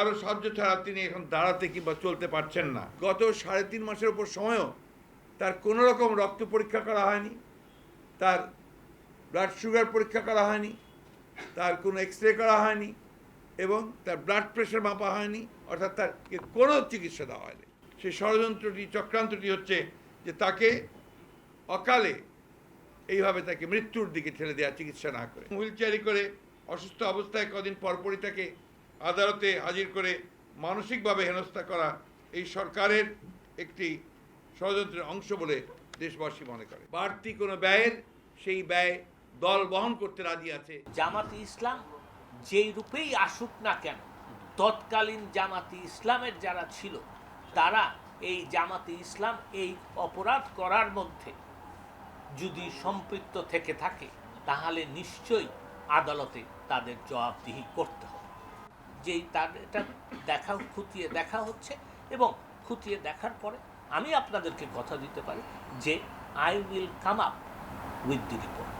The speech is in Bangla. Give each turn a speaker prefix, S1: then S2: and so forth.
S1: কারও সাহায্য ছাড়া তিনি এখন দাঁড়াতে কিংবা চলতে পারছেন না। গত সাড়ে তিন মাসের উপর সময়ও তার কোনো রকম রক্ত পরীক্ষা করা হয়নি, তার ব্লাড সুগার পরীক্ষা করা হয়নি, তার কোনো এক্স রে করা হয়নি এবং তার ব্লাড প্রেশার মাপা হয়নি, অর্থাৎ তার কোনো চিকিৎসা দেওয়া হয়নি। সেই ষড়যন্ত্রটি, চক্রান্তটি হচ্ছে যে তাকে অকালে এইভাবে তাকে মৃত্যুর দিকে ঠেলে দেওয়া চিকিৎসা না করে। হুইল চেয়ারি করে অসুস্থ অবস্থায় কদিন পরপরই তাকে আদালতে হাজির করে মানসিকভাবে হেনস্থা করা এই সরকারের একটি ষড়যন্ত্রের অংশ বলে দেশবাসী মনে করে। বাড়তি কোনো ব্যয়ের সেই ব্যয় দল বহন করতে রাজি আছে।
S2: জামাতি ইসলাম যেই রূপেই আসুক না কেন, তৎকালীন জামাতি ইসলামের যারা ছিল, তারা এই জামাতি ইসলাম এই অপরাধ করার মধ্যে যদি সম্পৃক্ত থেকে থাকে, তাহলে নিশ্চয়ই আদালতে তাদের জবাবদিহি করতে হবে। যেই তার এটা দেখা খুঁটিয়ে দেখা হচ্ছে এবং খুঁটিয়ে দেখার পরে আমি আপনাদেরকে কথা দিতে পারি যে I will come up with the report.